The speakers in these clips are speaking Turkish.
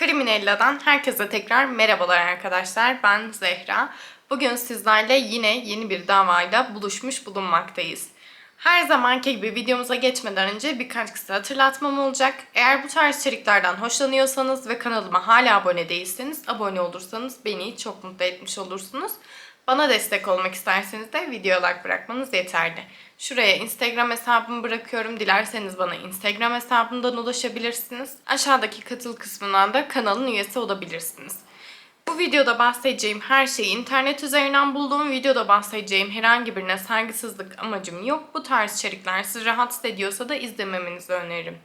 Criminella'dan herkese tekrar merhabalar arkadaşlar. Ben Zehra. Bugün sizlerle yine yeni bir davayla buluşmuş bulunmaktayız. Her zamanki gibi videomuza geçmeden önce birkaç kısa hatırlatmam olacak. Eğer bu tarz içeriklerden hoşlanıyorsanız ve kanalıma hala abone değilseniz abone olursanız beni çok mutlu etmiş olursunuz. Bana destek olmak isterseniz de video like bırakmanız yeterli. Şuraya Instagram hesabımı bırakıyorum. Dilerseniz bana Instagram hesabımdan ulaşabilirsiniz. Aşağıdaki katıl kısmından da kanalın üyesi olabilirsiniz. Bu videoda bahsedeceğim her şeyi internet üzerinden bulduğum videoda bahsedeceğim herhangi birine saygısızlık amacım yok. Bu tarz içerikler sizi rahatsız ediyorsa da izlememenizi öneririm.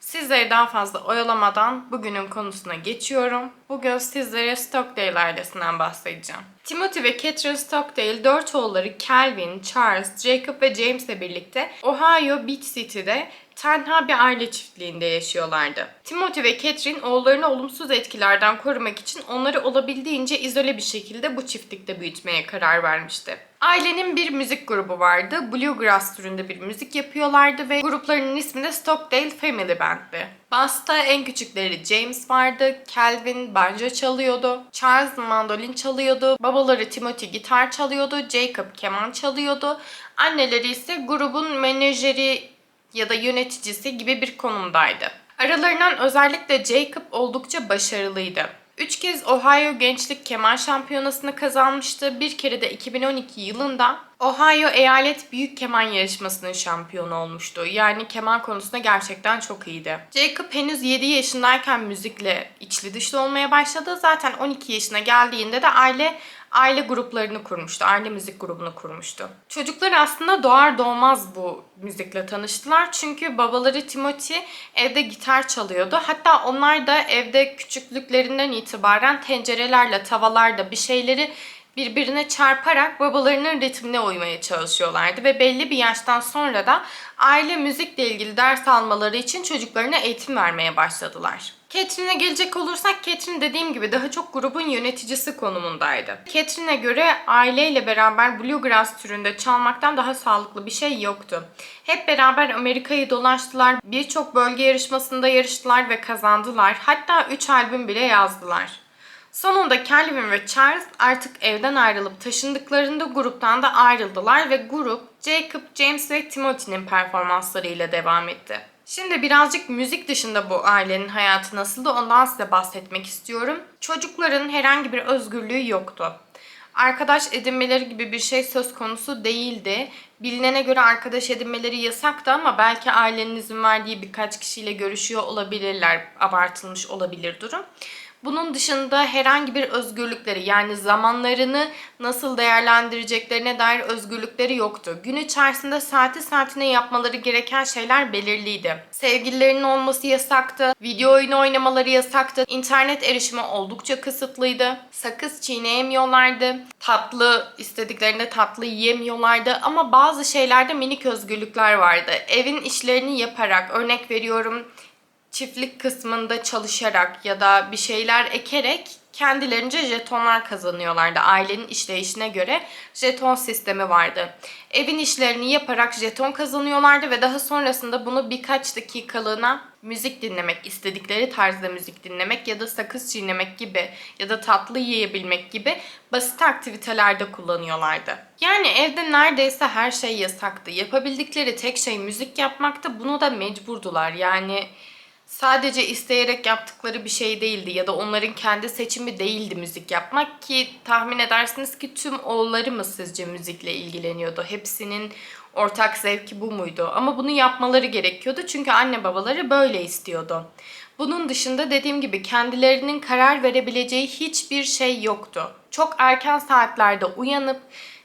Sizleri daha fazla oyalamadan bugünün konusuna geçiyorum. Bugün sizlere Stockdale ailesinden bahsedeceğim. Timothy ve Catherine Stockdale dört oğulları Calvin, Charles, Jacob ve James ile birlikte Ohio Beach City'de tenha bir aile çiftliğinde yaşıyorlardı. Timothy ve Catherine oğullarını olumsuz etkilerden korumak için onları olabildiğince izole bir şekilde bu çiftlikte büyütmeye karar vermişti. Ailenin bir müzik grubu vardı. Bluegrass türünde bir müzik yapıyorlardı ve gruplarının ismi de Stockdale Family Band'di. Bass'ta en küçükleri James vardı. Calvin banjo çalıyordu. Charles mandolin çalıyordu. Babaları Timothy gitar çalıyordu. Jacob keman çalıyordu. Anneleri ise grubun menajeri ya da yöneticisi gibi bir konumdaydı. Aralarından özellikle Jacob oldukça başarılıydı. Üç kez Ohio Gençlik Keman Şampiyonası'nı kazanmıştı. Bir kere de 2012 yılında Ohio Eyalet Büyük Keman Yarışması'nın şampiyonu olmuştu. Yani keman konusunda gerçekten çok iyiydi. Jacob henüz 7 yaşındayken müzikle içli dışlı olmaya başladı. Zaten 12 yaşına geldiğinde de aile aile gruplarını kurmuştu. Aile müzik grubunu kurmuştu. Çocuklar aslında doğar doğmaz bu müzikle tanıştılar. Çünkü babaları Timothy evde gitar çalıyordu. Hatta onlar da evde küçüklüklerinden itibaren tencerelerle, tavalarla bir şeyleri birbirine çarparak babalarının ritmine uymaya çalışıyorlardı ve belli bir yaştan sonra da aile müzikle ilgili ders almaları için çocuklarına eğitim vermeye başladılar. Catherine'e gelecek olursak Catherine dediğim gibi daha çok grubun yöneticisi konumundaydı. Catherine'e göre aileyle beraber bluegrass türünde çalmaktan daha sağlıklı bir şey yoktu. Hep beraber Amerika'yı dolaştılar, birçok bölge yarışmasında yarıştılar ve kazandılar. Hatta 3 albüm bile yazdılar. Sonunda Calvin ve Charles artık evden ayrılıp taşındıklarında gruptan da ayrıldılar ve grup Jacob, James ve Timothy'nin performanslarıyla devam etti. Şimdi birazcık müzik dışında bu ailenin hayatı nasıldı ondan size bahsetmek istiyorum. Çocukların herhangi bir özgürlüğü yoktu. Arkadaş edinmeleri gibi bir şey söz konusu değildi. Bilinene göre arkadaş edinmeleri yasaktı ama belki ailenin izin verdiği birkaç kişiyle görüşüyor olabilirler. Abartılmış olabilir durum. Bunun dışında herhangi bir özgürlükleri yani zamanlarını nasıl değerlendireceklerine dair özgürlükleri yoktu. Gün içerisinde saati saatine yapmaları gereken şeyler belirliydi. Sevgililerinin olması yasaktı, video oyunu oynamaları yasaktı, internet erişimi oldukça kısıtlıydı, sakız çiğneyemiyorlardı, tatlı istediklerinde tatlı yiyemiyorlardı ama bazı şeylerde minik özgürlükler vardı. Evin işlerini yaparak örnek veriyorum çiftlik kısmında çalışarak ya da bir şeyler ekerek kendilerince jetonlar kazanıyorlardı. Ailenin işleyişine göre jeton sistemi vardı. Evin işlerini yaparak jeton kazanıyorlardı ve daha sonrasında bunu birkaç dakikalığına müzik dinlemek, istedikleri tarzda müzik dinlemek ya da sakız çiğnemek gibi ya da tatlı yiyebilmek gibi basit aktivitelerde kullanıyorlardı. Yani evde neredeyse her şey yasaktı. Yapabildikleri tek şey müzik yapmaktı. Bunu da mecburdular. Yani sadece isteyerek yaptıkları bir şey değildi ya da onların kendi seçimi değildi müzik yapmak ki tahmin edersiniz ki tüm oğulları mı sizce müzikle ilgileniyordu? Hepsinin ortak zevki bu muydu? Ama bunu yapmaları gerekiyordu çünkü anne babaları böyle istiyordu. Bunun dışında dediğim gibi kendilerinin karar verebileceği hiçbir şey yoktu. Çok erken saatlerde uyanıp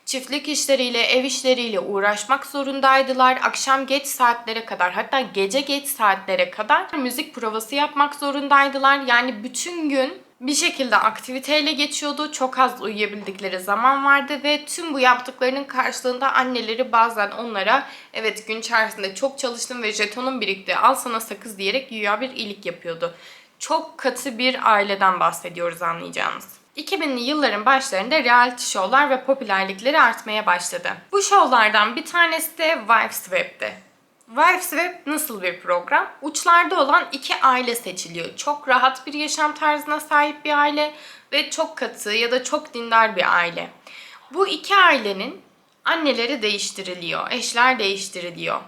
çiftlik işleriyle, ev işleriyle uğraşmak zorundaydılar. Akşam geç saatlere kadar hatta gece geç saatlere kadar müzik provası yapmak zorundaydılar. Yani bütün gün bir şekilde aktiviteyle geçiyordu. Çok az uyuyabildikleri zaman vardı ve tüm bu yaptıklarının karşılığında anneleri bazen onlara evet gün içerisinde çok çalıştım ve jetonun birikti al sana sakız diyerek güya bir iyilik yapıyordu. Çok katı bir aileden bahsediyoruz anlayacağınız. 2000'li yılların başlarında reality show'lar ve popülerlikleri artmaya başladı. Bu şovlardan bir tanesi de Wives Web'ti. Wives Web nasıl bir program? Uçlarda olan iki aile seçiliyor. Çok rahat bir yaşam tarzına sahip bir aile ve çok katı ya da çok dindar bir aile. Bu iki ailenin anneleri değiştiriliyor, eşler değiştiriliyor.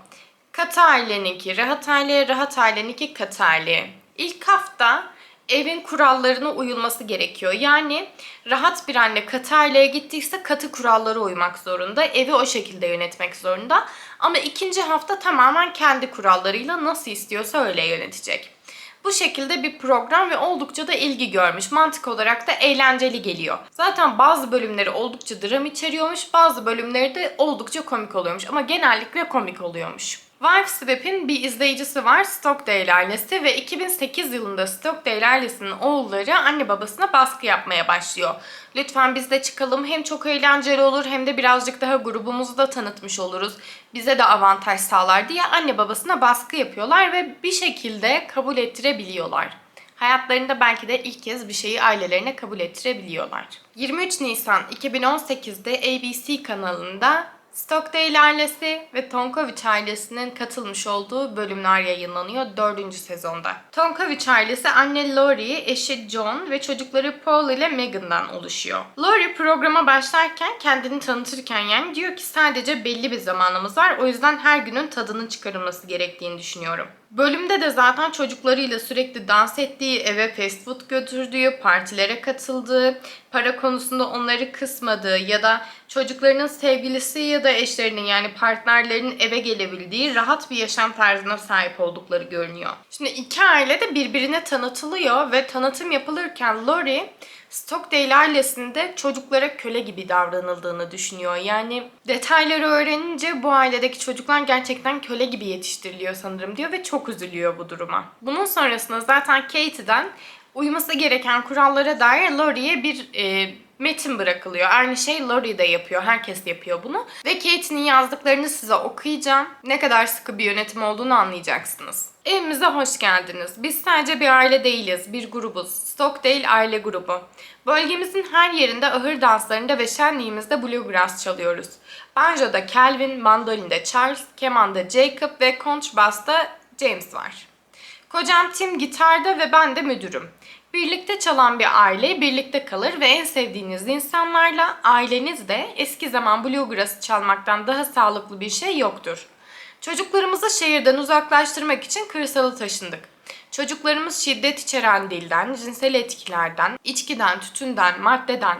Katı aileninki rahat aileye, rahat aileninki katı aileye. İlk hafta evin kurallarına uyulması gerekiyor. Yani rahat bir anne katı aileye gittiyse katı kurallara uymak zorunda. Evi o şekilde yönetmek zorunda. Ama ikinci hafta tamamen kendi kurallarıyla nasıl istiyorsa öyle yönetecek. Bu şekilde bir program ve oldukça da ilgi görmüş. Mantık olarak da eğlenceli geliyor. Zaten bazı bölümleri oldukça dram içeriyormuş, bazı bölümleri de oldukça komik oluyormuş ama genellikle komik oluyormuş. Wives Swap'in bir izleyicisi var Stockdale ailesi ve 2008 yılında Stockdale ailesinin oğulları anne babasına baskı yapmaya başlıyor. Lütfen biz de çıkalım hem çok eğlenceli olur hem de birazcık daha grubumuzu da tanıtmış oluruz. Bize de avantaj sağlar diye anne babasına baskı yapıyorlar ve bir şekilde kabul ettirebiliyorlar. Hayatlarında belki de ilk kez bir şeyi ailelerine kabul ettirebiliyorlar. 23 Nisan 2018'de ABC kanalında Stockdale ailesi ve Tonkovic ailesinin katılmış olduğu bölümler yayınlanıyor 4. sezonda. Tonkovic ailesi anne Lori, eşi John ve çocukları Paul ile Megan'dan oluşuyor. Lori programa başlarken kendini tanıtırken yani diyor ki sadece belli bir zamanımız var o yüzden her günün tadının çıkarılması gerektiğini düşünüyorum. Bölümde de zaten çocuklarıyla sürekli dans ettiği, eve fast food götürdüğü, partilere katıldığı, para konusunda onları kısmadığı ya da çocuklarının sevgilisi ya da eşlerinin yani partnerlerinin eve gelebildiği rahat bir yaşam tarzına sahip oldukları görünüyor. Şimdi iki aile de birbirine tanıtılıyor ve tanıtım yapılırken Lori Stockdale ailesinde çocuklara köle gibi davranıldığını düşünüyor. Yani detayları öğrenince bu ailedeki çocuklar gerçekten köle gibi yetiştiriliyor sanırım diyor ve çok üzülüyor bu duruma. Bunun sonrasında zaten Katie'den uyması gereken kurallara dair Laurie'ye bir e, metin bırakılıyor. Aynı şey Lori de yapıyor. Herkes yapıyor bunu. Ve Katie'nin yazdıklarını size okuyacağım. Ne kadar sıkı bir yönetim olduğunu anlayacaksınız. Evimize hoş geldiniz. Biz sadece bir aile değiliz, bir grubuz. Stockdale aile grubu. Bölgemizin her yerinde ahır danslarında ve şenliğimizde bluegrass çalıyoruz. Banjo'da Calvin, mandolinde Charles, kemanda Jacob ve kontrbass'ta James var. Kocam Tim gitarda ve ben de müdürüm. Birlikte çalan bir aile birlikte kalır ve en sevdiğiniz insanlarla ailenizde eski zaman bluegrass çalmaktan daha sağlıklı bir şey yoktur. Çocuklarımızı şehirden uzaklaştırmak için kırsala taşındık. Çocuklarımız şiddet içeren dilden, cinsel etkilerden, içkiden, tütünden, maddeden,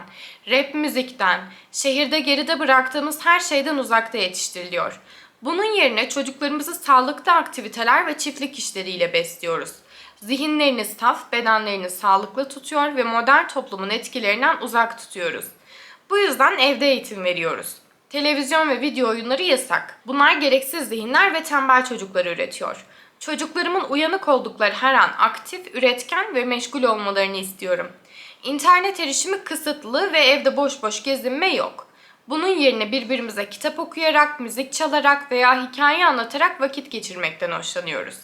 rap müzikten, şehirde geride bıraktığımız her şeyden uzakta yetiştiriliyor. Bunun yerine çocuklarımızı sağlıklı aktiviteler ve çiftlik işleriyle besliyoruz. Zihinlerini saf, bedenlerini sağlıklı tutuyor ve modern toplumun etkilerinden uzak tutuyoruz. Bu yüzden evde eğitim veriyoruz. Televizyon ve video oyunları yasak. Bunlar gereksiz zihinler ve tembel çocukları üretiyor. Çocuklarımın uyanık oldukları her an aktif, üretken ve meşgul olmalarını istiyorum. İnternet erişimi kısıtlı ve evde boş boş gezinme yok. Bunun yerine birbirimize kitap okuyarak, müzik çalarak veya hikaye anlatarak vakit geçirmekten hoşlanıyoruz.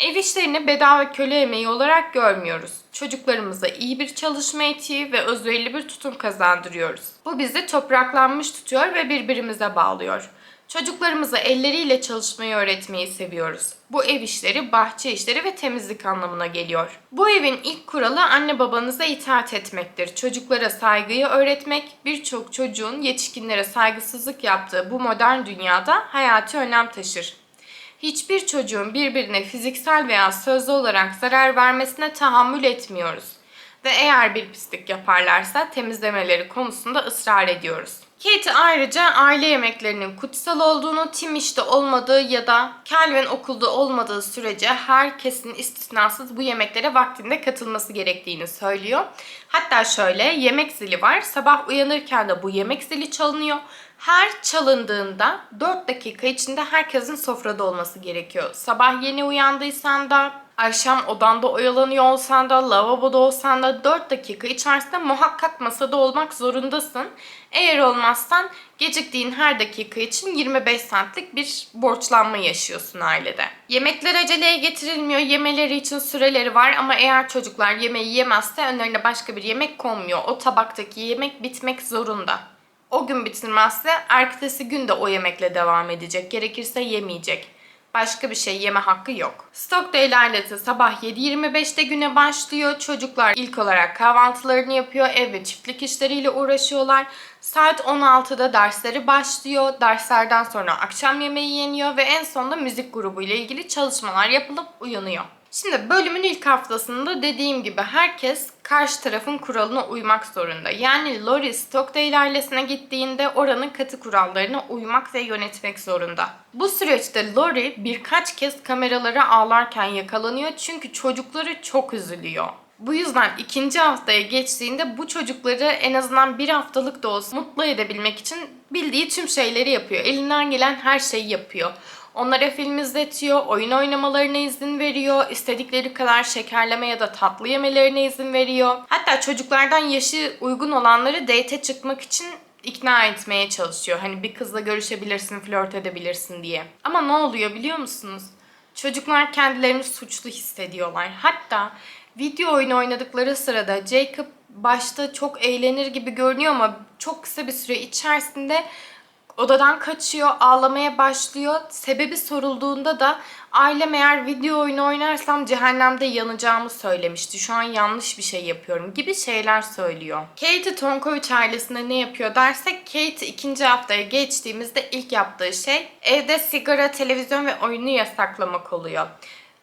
Ev işlerini bedava köle emeği olarak görmüyoruz. Çocuklarımıza iyi bir çalışma etiği ve özverili bir tutum kazandırıyoruz. Bu bizi topraklanmış tutuyor ve birbirimize bağlıyor. Çocuklarımıza elleriyle çalışmayı öğretmeyi seviyoruz. Bu ev işleri, bahçe işleri ve temizlik anlamına geliyor. Bu evin ilk kuralı anne babanıza itaat etmektir. Çocuklara saygıyı öğretmek, birçok çocuğun yetişkinlere saygısızlık yaptığı bu modern dünyada hayati önem taşır. Hiçbir çocuğun birbirine fiziksel veya sözlü olarak zarar vermesine tahammül etmiyoruz. Ve eğer bir pislik yaparlarsa temizlemeleri konusunda ısrar ediyoruz. Kate ayrıca aile yemeklerinin kutsal olduğunu, Tim işte olmadığı ya da Calvin okulda olmadığı sürece herkesin istisnasız bu yemeklere vaktinde katılması gerektiğini söylüyor. Hatta şöyle yemek zili var. Sabah uyanırken de bu yemek zili çalınıyor. Her çalındığında 4 dakika içinde herkesin sofrada olması gerekiyor. Sabah yeni uyandıysan da, akşam odanda oyalanıyor olsan da, lavaboda olsan da 4 dakika içerisinde muhakkak masada olmak zorundasın. Eğer olmazsan geciktiğin her dakika için 25 centlik bir borçlanma yaşıyorsun ailede. Yemekler aceleye getirilmiyor. Yemeleri için süreleri var ama eğer çocuklar yemeği yemezse önlerine başka bir yemek konmuyor. O tabaktaki yemek bitmek zorunda. O gün bitirmezse ertesi gün de o yemekle devam edecek. Gerekirse yemeyecek. Başka bir şey yeme hakkı yok. Stockdale ailesi sabah 7.25'te güne başlıyor. Çocuklar ilk olarak kahvaltılarını yapıyor. Ev ve çiftlik işleriyle uğraşıyorlar. Saat 16'da dersleri başlıyor. Derslerden sonra akşam yemeği yeniyor ve en sonunda müzik grubu ile ilgili çalışmalar yapılıp uyanıyor. Şimdi bölümün ilk haftasında dediğim gibi herkes karşı tarafın kuralına uymak zorunda. Yani Lori Stockdale ailesine gittiğinde oranın katı kurallarına uymak ve yönetmek zorunda. Bu süreçte Lori birkaç kez kameralara ağlarken yakalanıyor çünkü çocukları çok üzülüyor. Bu yüzden ikinci haftaya geçtiğinde bu çocukları en azından bir haftalık da olsa mutlu edebilmek için bildiği tüm şeyleri yapıyor. Elinden gelen her şeyi yapıyor. Onlara film izletiyor, oyun oynamalarına izin veriyor, istedikleri kadar şekerleme ya da tatlı yemelerine izin veriyor. Hatta çocuklardan yaşı uygun olanları date'e çıkmak için ikna etmeye çalışıyor. Hani bir kızla görüşebilirsin, flört edebilirsin diye. Ama ne oluyor biliyor musunuz? Çocuklar kendilerini suçlu hissediyorlar. Hatta video oyunu oynadıkları sırada Jacob başta çok eğlenir gibi görünüyor ama çok kısa bir süre içerisinde odadan kaçıyor, ağlamaya başlıyor. Sebebi sorulduğunda da ailem eğer video oyunu oynarsam cehennemde yanacağımı söylemişti. Şu an yanlış bir şey yapıyorum gibi şeyler söylüyor. Kate Tonkovic ailesinde ne yapıyor dersek Kate ikinci haftaya geçtiğimizde ilk yaptığı şey evde sigara, televizyon ve oyunu yasaklamak oluyor.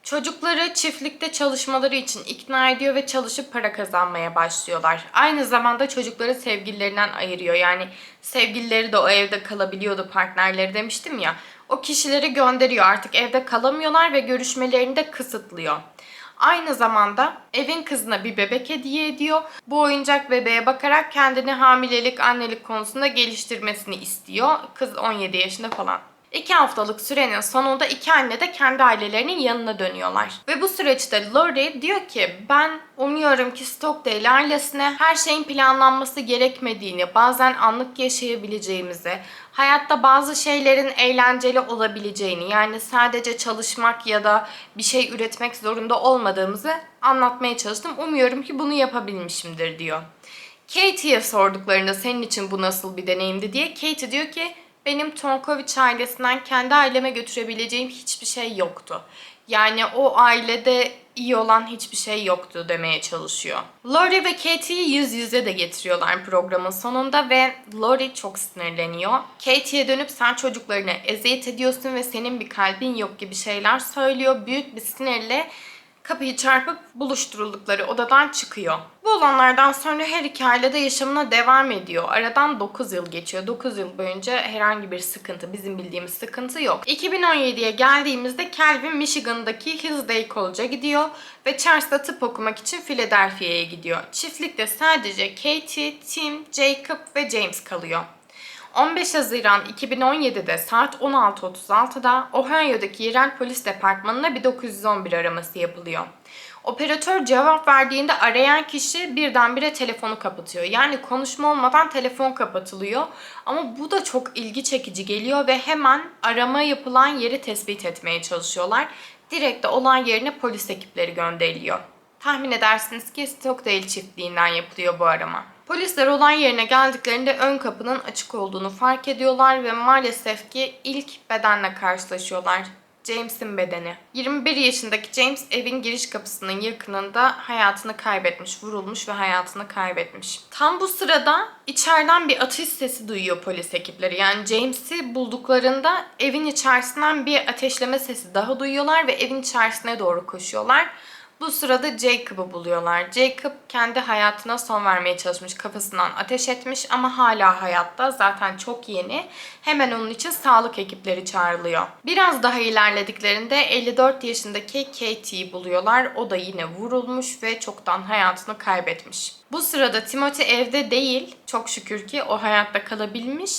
Çocukları çiftlikte çalışmaları için ikna ediyor ve çalışıp para kazanmaya başlıyorlar. Aynı zamanda çocukları sevgililerinden ayırıyor. Yani sevgilileri de o evde kalabiliyordu partnerleri demiştim ya. O kişileri gönderiyor artık evde kalamıyorlar ve görüşmelerini de kısıtlıyor. Aynı zamanda evin kızına bir bebek hediye ediyor. Bu oyuncak bebeğe bakarak kendini hamilelik, annelik konusunda geliştirmesini istiyor. Kız 17 yaşında falan. İki haftalık sürenin sonunda iki anne de kendi ailelerinin yanına dönüyorlar. Ve bu süreçte Lori diyor ki ben umuyorum ki Stockdale ailesine her şeyin planlanması gerekmediğini, bazen anlık yaşayabileceğimizi, hayatta bazı şeylerin eğlenceli olabileceğini yani sadece çalışmak ya da bir şey üretmek zorunda olmadığımızı anlatmaya çalıştım. Umuyorum ki bunu yapabilmişimdir diyor. Katie'ye sorduklarında senin için bu nasıl bir deneyimdi diye Katie diyor ki benim Tonkovic ailesinden kendi aileme götürebileceğim hiçbir şey yoktu. Yani o ailede iyi olan hiçbir şey yoktu demeye çalışıyor. Lori ve Katie'yi yüz yüze de getiriyorlar programın sonunda ve Lori çok sinirleniyor. Katie'ye dönüp sen çocuklarına eziyet ediyorsun ve senin bir kalbin yok gibi şeyler söylüyor. Büyük bir sinirle kapıyı çarpıp buluşturuldukları odadan çıkıyor. Bu olanlardan sonra her iki aile de yaşamına devam ediyor. Aradan 9 yıl geçiyor. 9 yıl boyunca herhangi bir sıkıntı, bizim bildiğimiz sıkıntı yok. 2017'ye geldiğimizde Calvin Michigan'daki Hillsdale College'a gidiyor ve Charles'ta tıp okumak için Philadelphia'ya gidiyor. Çiftlikte sadece Katie, Tim, Jacob ve James kalıyor. 15 Haziran 2017'de saat 16.36'da Ohio'daki yerel polis departmanına bir 911 araması yapılıyor. Operatör cevap verdiğinde arayan kişi birdenbire telefonu kapatıyor. Yani konuşma olmadan telefon kapatılıyor. Ama bu da çok ilgi çekici geliyor ve hemen arama yapılan yeri tespit etmeye çalışıyorlar. Direkt de olan yerine polis ekipleri gönderiliyor. Tahmin edersiniz ki Stockdale çiftliğinden yapılıyor bu arama. Polisler olay yerine geldiklerinde ön kapının açık olduğunu fark ediyorlar ve maalesef ki ilk bedenle karşılaşıyorlar. James'in bedeni. 21 yaşındaki James evin giriş kapısının yakınında hayatını kaybetmiş, vurulmuş ve hayatını kaybetmiş. Tam bu sırada içeriden bir atış sesi duyuyor polis ekipleri. Yani James'i bulduklarında evin içerisinden bir ateşleme sesi daha duyuyorlar ve evin içerisine doğru koşuyorlar. Bu sırada Jacob'ı buluyorlar. Jacob kendi hayatına son vermeye çalışmış, kafasından ateş etmiş ama hala hayatta. Zaten çok yeni. Hemen onun için sağlık ekipleri çağrılıyor. Biraz daha ilerlediklerinde 54 yaşındaki Katie'yi buluyorlar. O da yine vurulmuş ve çoktan hayatını kaybetmiş. Bu sırada Timothy evde değil. Çok şükür ki o hayatta kalabilmiş.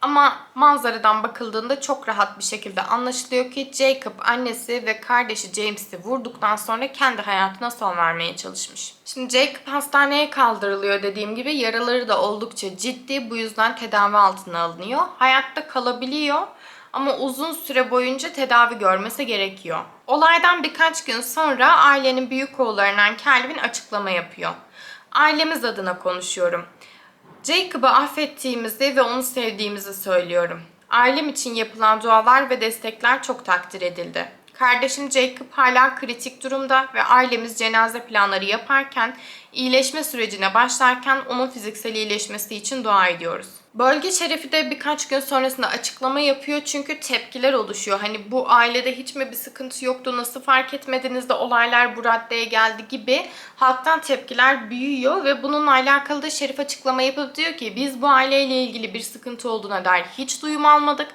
Ama manzaradan bakıldığında çok rahat bir şekilde anlaşılıyor ki Jacob annesi ve kardeşi James'i vurduktan sonra kendi hayatına son vermeye çalışmış. Şimdi Jacob hastaneye kaldırılıyor dediğim gibi yaraları da oldukça ciddi bu yüzden tedavi altına alınıyor. Hayatta kalabiliyor ama uzun süre boyunca tedavi görmesi gerekiyor. Olaydan birkaç gün sonra ailenin büyük oğullarından Calvin açıklama yapıyor. Ailemiz adına konuşuyorum. Jacob'ı affettiğimizi ve onu sevdiğimizi söylüyorum. Ailem için yapılan dualar ve destekler çok takdir edildi. Kardeşim Jacob hala kritik durumda ve ailemiz cenaze planları yaparken iyileşme sürecine başlarken onun fiziksel iyileşmesi için dua ediyoruz. Bölge şerifi de birkaç gün sonrasında açıklama yapıyor çünkü tepkiler oluşuyor. Hani bu ailede hiç mi bir sıkıntı yoktu, nasıl fark etmediniz de olaylar bu raddeye geldi gibi halktan tepkiler büyüyor ve bununla alakalı da şerif açıklama yapıp diyor ki biz bu aileyle ilgili bir sıkıntı olduğuna dair hiç duyum almadık.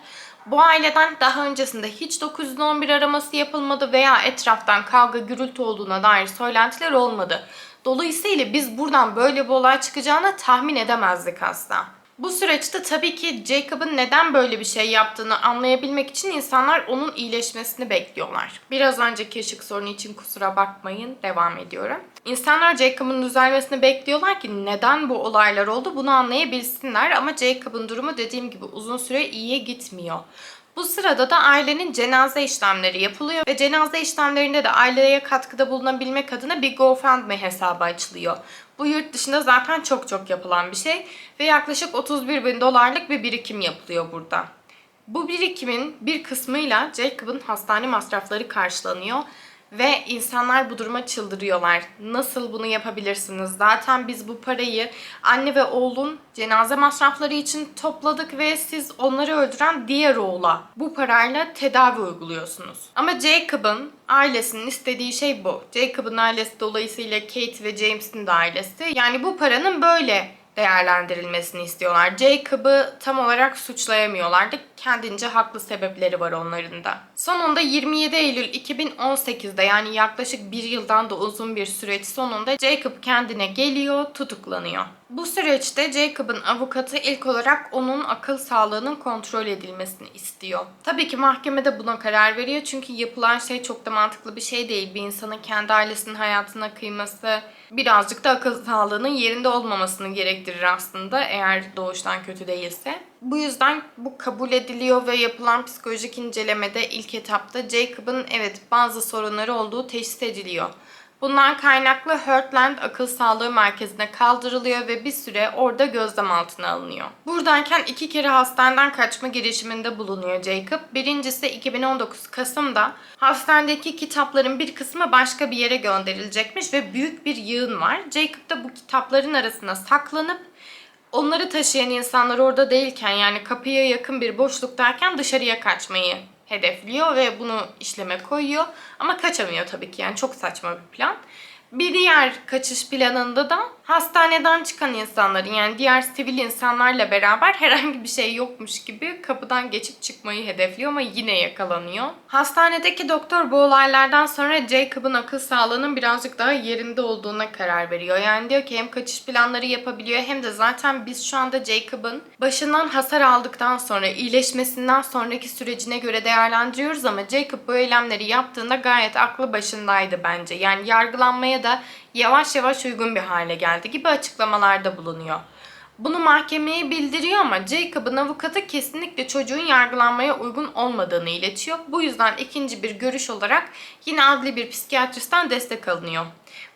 Bu aileden daha öncesinde hiç 911 araması yapılmadı veya etraftan kavga gürültü olduğuna dair söylentiler olmadı. Dolayısıyla biz buradan böyle bir olay çıkacağını tahmin edemezdik asla. Bu süreçte tabii ki Jacob'ın neden böyle bir şey yaptığını anlayabilmek için insanlar onun iyileşmesini bekliyorlar. Biraz önceki ışık sorunu için kusura bakmayın, devam ediyorum. İnsanlar Jacob'ın düzelmesini bekliyorlar ki neden bu olaylar oldu bunu anlayabilsinler ama Jacob'ın durumu dediğim gibi uzun süre iyiye gitmiyor. Bu sırada da ailenin cenaze işlemleri yapılıyor ve cenaze işlemlerinde de aileye katkıda bulunabilmek adına bir GoFundMe hesabı açılıyor. Bu yurt dışında zaten çok çok yapılan bir şey ve yaklaşık 31 bin dolarlık bir birikim yapılıyor burada. Bu birikimin bir kısmıyla Jacob'ın hastane masrafları karşılanıyor ve insanlar bu duruma çıldırıyorlar. Nasıl bunu yapabilirsiniz? Zaten biz bu parayı anne ve oğlun cenaze masrafları için topladık ve siz onları öldüren diğer oğula bu parayla tedavi uyguluyorsunuz. Ama Jacob'ın ailesinin istediği şey bu. Jacob'ın ailesi dolayısıyla Kate ve James'in de ailesi. Yani bu paranın böyle değerlendirilmesini istiyorlar. Jacob'ı tam olarak suçlayamıyorlardı. Kendince haklı sebepleri var onların da. Sonunda 27 Eylül 2018'de yani yaklaşık bir yıldan da uzun bir süreç sonunda Jacob kendine geliyor, tutuklanıyor. Bu süreçte Jacob'ın avukatı ilk olarak onun akıl sağlığının kontrol edilmesini istiyor. Tabii ki mahkemede buna karar veriyor çünkü yapılan şey çok da mantıklı bir şey değil. Bir insanın kendi ailesinin hayatına kıyması birazcık da akıl sağlığının yerinde olmamasını gerektirir aslında eğer doğuştan kötü değilse. Bu yüzden bu kabul ediliyor ve yapılan psikolojik incelemede ilk etapta Jacob'ın evet bazı sorunları olduğu teşhis ediliyor. Bundan kaynaklı Heartland Akıl Sağlığı Merkezi'ne kaldırılıyor ve bir süre orada gözlem altına alınıyor. Buradayken iki kere hastaneden kaçma girişiminde bulunuyor Jacob. Birincisi 2019 Kasım'da hastanedeki kitapların bir kısmı başka bir yere gönderilecekmiş ve büyük bir yığın var. Jacob da bu kitapların arasına saklanıp onları taşıyan insanlar orada değilken yani kapıya yakın bir boşluktayken dışarıya kaçmayı hedefliyor ve bunu işleme koyuyor. Ama kaçamıyor tabii ki yani çok saçma bir plan. Bir diğer kaçış planında da hastaneden çıkan insanların yani diğer sivil insanlarla beraber herhangi bir şey yokmuş gibi kapıdan geçip çıkmayı hedefliyor ama yine yakalanıyor. Hastanedeki doktor bu olaylardan sonra Jacob'ın akıl sağlığının birazcık daha yerinde olduğuna karar veriyor. Yani diyor ki hem kaçış planları yapabiliyor hem de zaten biz şu anda Jacob'ın başından hasar aldıktan sonra iyileşmesinden sonraki sürecine göre değerlendiriyoruz ama Jacob bu eylemleri yaptığında gayet aklı başındaydı bence. Yani yargılanmaya da yavaş yavaş uygun bir hale geldi gibi açıklamalarda bulunuyor. Bunu mahkemeye bildiriyor ama Jacob'ın avukatı kesinlikle çocuğun yargılanmaya uygun olmadığını iletiyor. Bu yüzden ikinci bir görüş olarak yine adli bir psikiyatristten destek alınıyor.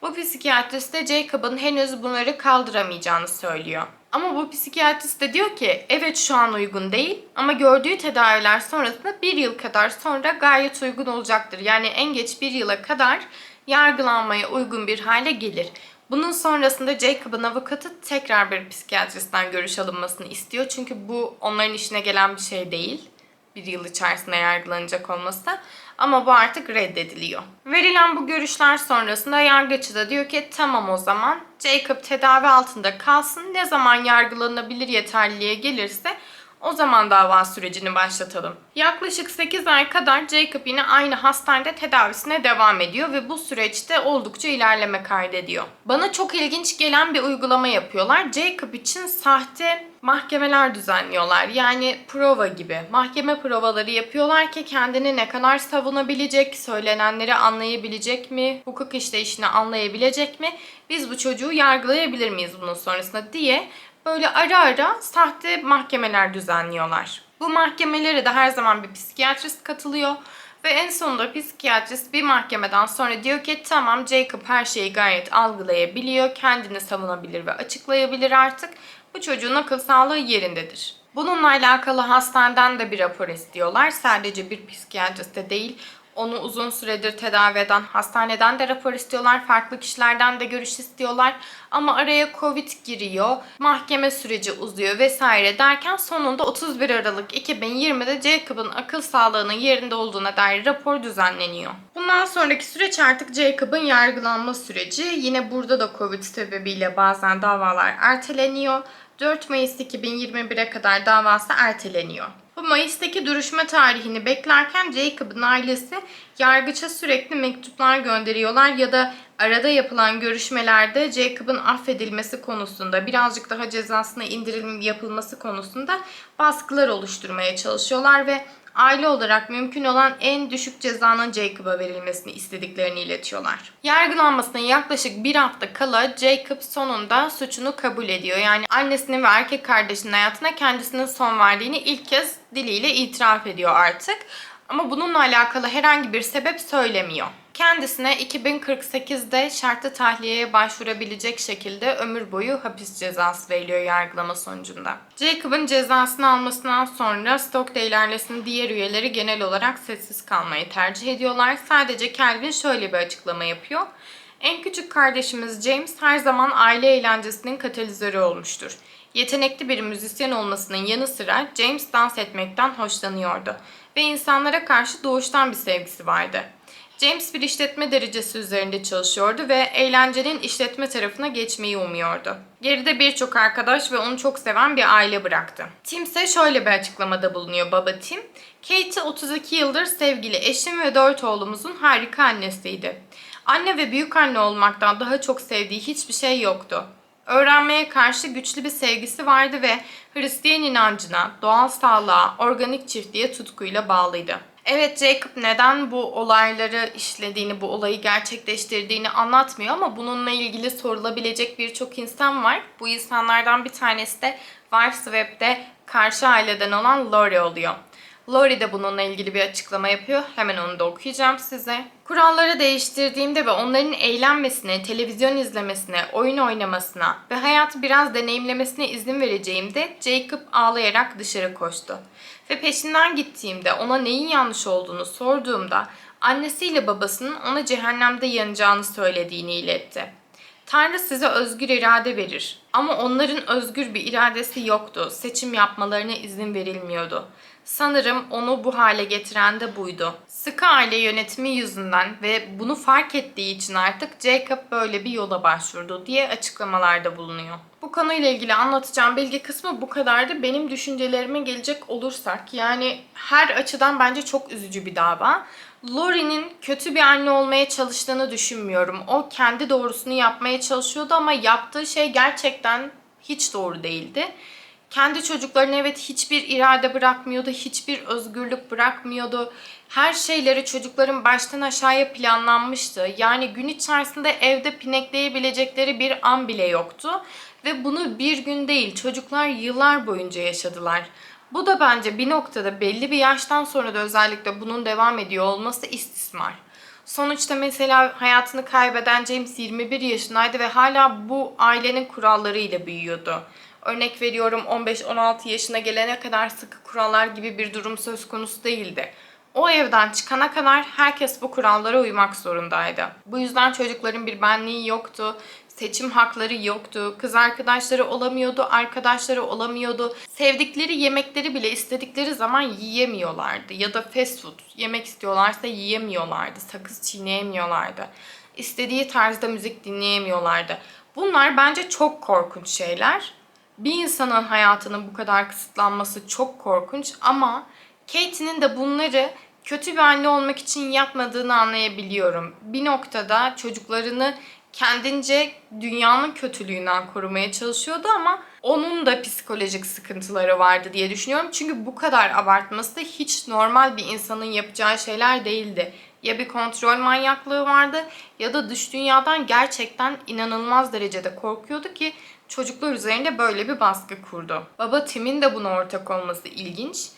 Bu psikiyatrist de Jacob'ın henüz bunları kaldıramayacağını söylüyor. Ama bu psikiyatrist de diyor ki evet şu an uygun değil ama gördüğü tedaviler sonrasında bir yıl kadar sonra gayet uygun olacaktır. Yani en geç bir yıla kadar yargılanmaya uygun bir hale gelir. Bunun sonrasında Jacob'ın avukatı tekrar bir psikiyatristten görüş alınmasını istiyor. Çünkü bu onların işine gelen bir şey değil. Bir yıl içerisinde yargılanacak olması. Ama bu artık reddediliyor. Verilen bu görüşler sonrasında yargıcı da diyor ki tamam o zaman Jacob tedavi altında kalsın. Ne zaman yargılanabilir yeterliliğe gelirse o zaman dava sürecini başlatalım. Yaklaşık 8 ay kadar Jacob yine aynı hastanede tedavisine devam ediyor ve bu süreçte oldukça ilerleme kaydediyor. Bana çok ilginç gelen bir uygulama yapıyorlar. Jacob için sahte mahkemeler düzenliyorlar. Yani prova gibi. Mahkeme provaları yapıyorlar ki kendini ne kadar savunabilecek, söylenenleri anlayabilecek mi, hukuk işleyişini anlayabilecek mi, biz bu çocuğu yargılayabilir miyiz bunun sonrasında diye böyle ara ara sahte mahkemeler düzenliyorlar. Bu mahkemelere de her zaman bir psikiyatrist katılıyor. Ve en sonunda psikiyatrist bir mahkemeden sonra diyor ki tamam Jacob her şeyi gayet algılayabiliyor, kendini savunabilir ve açıklayabilir artık. Bu çocuğun akıl sağlığı yerindedir. Bununla alakalı hastaneden de bir rapor istiyorlar. Sadece bir psikiyatriste değil, onu uzun süredir tedavi eden hastaneden de rapor istiyorlar. Farklı kişilerden de görüş istiyorlar. Ama araya Covid giriyor. Mahkeme süreci uzuyor vesaire derken sonunda 31 Aralık 2020'de Jacob'ın akıl sağlığının yerinde olduğuna dair rapor düzenleniyor. Bundan sonraki süreç artık Jacob'ın yargılanma süreci. Yine burada da Covid sebebiyle bazen davalar erteleniyor. 4 Mayıs 2021'e kadar davası erteleniyor. Bu Mayıs'taki duruşma tarihini beklerken Jacob'ın ailesi yargıça sürekli mektuplar gönderiyorlar ya da arada yapılan görüşmelerde Jacob'ın affedilmesi konusunda birazcık daha cezasına indirim yapılması konusunda baskılar oluşturmaya çalışıyorlar ve aile olarak mümkün olan en düşük cezanın Jacob'a verilmesini istediklerini iletiyorlar. Yargılanmasına yaklaşık bir hafta kala Jacob sonunda suçunu kabul ediyor. Yani annesinin ve erkek kardeşinin hayatına kendisinin son verdiğini ilk kez diliyle itiraf ediyor artık. Ama bununla alakalı herhangi bir sebep söylemiyor. Kendisine 2048'de şartlı tahliyeye başvurabilecek şekilde ömür boyu hapis cezası veriliyor yargılama sonucunda. Jacob'ın cezasını almasından sonra Stockdale ailesinin diğer üyeleri genel olarak sessiz kalmayı tercih ediyorlar. Sadece Calvin şöyle bir açıklama yapıyor. En küçük kardeşimiz James her zaman aile eğlencesinin katalizörü olmuştur. Yetenekli bir müzisyen olmasının yanı sıra James dans etmekten hoşlanıyordu ve insanlara karşı doğuştan bir sevgisi vardı. James bir işletme derecesi üzerinde çalışıyordu ve eğlencenin işletme tarafına geçmeyi umuyordu. Geride birçok arkadaş ve onu çok seven bir aile bıraktı. Tim ise şöyle bir açıklamada bulunuyor baba Tim. Katie 32 yıldır sevgili eşim ve dört oğlumuzun harika annesiydi. Anne ve büyük anne olmaktan daha çok sevdiği hiçbir şey yoktu. Öğrenmeye karşı güçlü bir sevgisi vardı ve Hristiyan inancına, doğal sağlığa, organik çiftliğe tutkuyla bağlıydı. Evet Jacob neden bu olayları işlediğini, bu olayı gerçekleştirdiğini anlatmıyor ama bununla ilgili sorulabilecek birçok insan var. Bu insanlardan bir tanesi de Wives Web'de karşı aileden olan Lori oluyor. Lori de bununla ilgili bir açıklama yapıyor. Hemen onu da okuyacağım size. Kuralları değiştirdiğimde ve onların eğlenmesine, televizyon izlemesine, oyun oynamasına ve hayatı biraz deneyimlemesine izin vereceğimde Jacob ağlayarak dışarı koştu. Ve peşinden gittiğimde ona neyin yanlış olduğunu sorduğumda annesiyle babasının ona cehennemde yanacağını söylediğini iletti. Tanrı size özgür irade verir ama onların özgür bir iradesi yoktu. Seçim yapmalarına izin verilmiyordu. Sanırım onu bu hale getiren de buydu. Sıkı aile yönetimi yüzünden ve bunu fark ettiği için artık Jacob böyle bir yola başvurdu diye açıklamalarda bulunuyor. Bu konuyla ilgili anlatacağım bilgi kısmı bu kadardı. Benim düşüncelerime gelecek olursak yani her açıdan bence çok üzücü bir dava. Lori'nin kötü bir anne olmaya çalıştığını düşünmüyorum. O kendi doğrusunu yapmaya çalışıyordu ama yaptığı şey gerçekten hiç doğru değildi. Kendi çocuklarına evet hiçbir irade bırakmıyordu, hiçbir özgürlük bırakmıyordu. Her şeyleri çocukların baştan aşağıya planlanmıştı. Yani gün içerisinde evde pinekleyebilecekleri bir an bile yoktu. Ve bunu bir gün değil, çocuklar yıllar boyunca yaşadılar. Bu da bence bir noktada belli bir yaştan sonra da özellikle bunun devam ediyor olması istismar. Sonuçta mesela hayatını kaybeden James 21 yaşındaydı ve hala bu ailenin kurallarıyla büyüyordu. Örnek veriyorum 15-16 yaşına gelene kadar sıkı kurallar gibi bir durum söz konusu değildi. O evden çıkana kadar herkes bu kurallara uymak zorundaydı. Bu yüzden çocukların bir benliği yoktu seçim hakları yoktu. Kız arkadaşları olamıyordu, arkadaşları olamıyordu. Sevdikleri yemekleri bile istedikleri zaman yiyemiyorlardı. Ya da fast food yemek istiyorlarsa yiyemiyorlardı. Sakız çiğneyemiyorlardı. İstediği tarzda müzik dinleyemiyorlardı. Bunlar bence çok korkunç şeyler. Bir insanın hayatının bu kadar kısıtlanması çok korkunç ama Katie'nin de bunları kötü bir anne olmak için yapmadığını anlayabiliyorum. Bir noktada çocuklarını kendince dünyanın kötülüğünden korumaya çalışıyordu ama onun da psikolojik sıkıntıları vardı diye düşünüyorum. Çünkü bu kadar abartması da hiç normal bir insanın yapacağı şeyler değildi. Ya bir kontrol manyaklığı vardı ya da dış dünyadan gerçekten inanılmaz derecede korkuyordu ki çocuklar üzerinde böyle bir baskı kurdu. Baba Tim'in de buna ortak olması ilginç.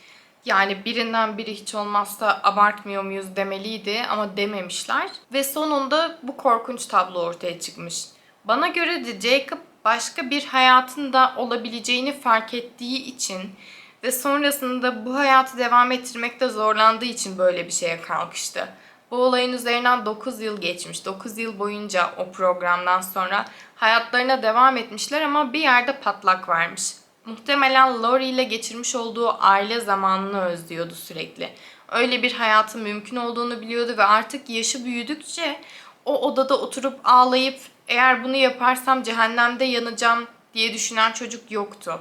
Yani birinden biri hiç olmazsa abartmıyor muyuz demeliydi ama dememişler. Ve sonunda bu korkunç tablo ortaya çıkmış. Bana göre de Jacob başka bir hayatında olabileceğini fark ettiği için ve sonrasında bu hayatı devam ettirmekte zorlandığı için böyle bir şeye kalkıştı. Bu olayın üzerinden 9 yıl geçmiş. 9 yıl boyunca o programdan sonra hayatlarına devam etmişler ama bir yerde patlak vermiş. Muhtemelen Lori ile geçirmiş olduğu aile zamanını özlüyordu sürekli. Öyle bir hayatın mümkün olduğunu biliyordu ve artık yaşı büyüdükçe o odada oturup ağlayıp eğer bunu yaparsam cehennemde yanacağım diye düşünen çocuk yoktu.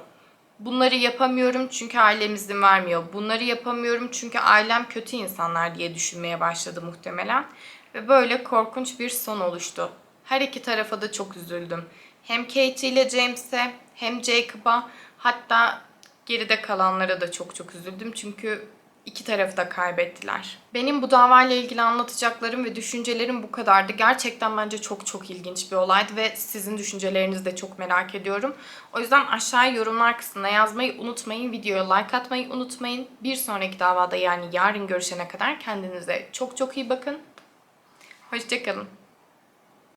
Bunları yapamıyorum çünkü ailem izin vermiyor. Bunları yapamıyorum çünkü ailem kötü insanlar diye düşünmeye başladı muhtemelen. Ve böyle korkunç bir son oluştu. Her iki tarafa da çok üzüldüm. Hem Katie ile James'e hem Jacob'a hatta geride kalanlara da çok çok üzüldüm. Çünkü iki tarafı da kaybettiler. Benim bu davayla ilgili anlatacaklarım ve düşüncelerim bu kadardı. Gerçekten bence çok çok ilginç bir olaydı ve sizin düşüncelerinizi de çok merak ediyorum. O yüzden aşağıya yorumlar kısmına yazmayı unutmayın. Videoya like atmayı unutmayın. Bir sonraki davada yani yarın görüşene kadar kendinize çok çok iyi bakın. Hoşçakalın.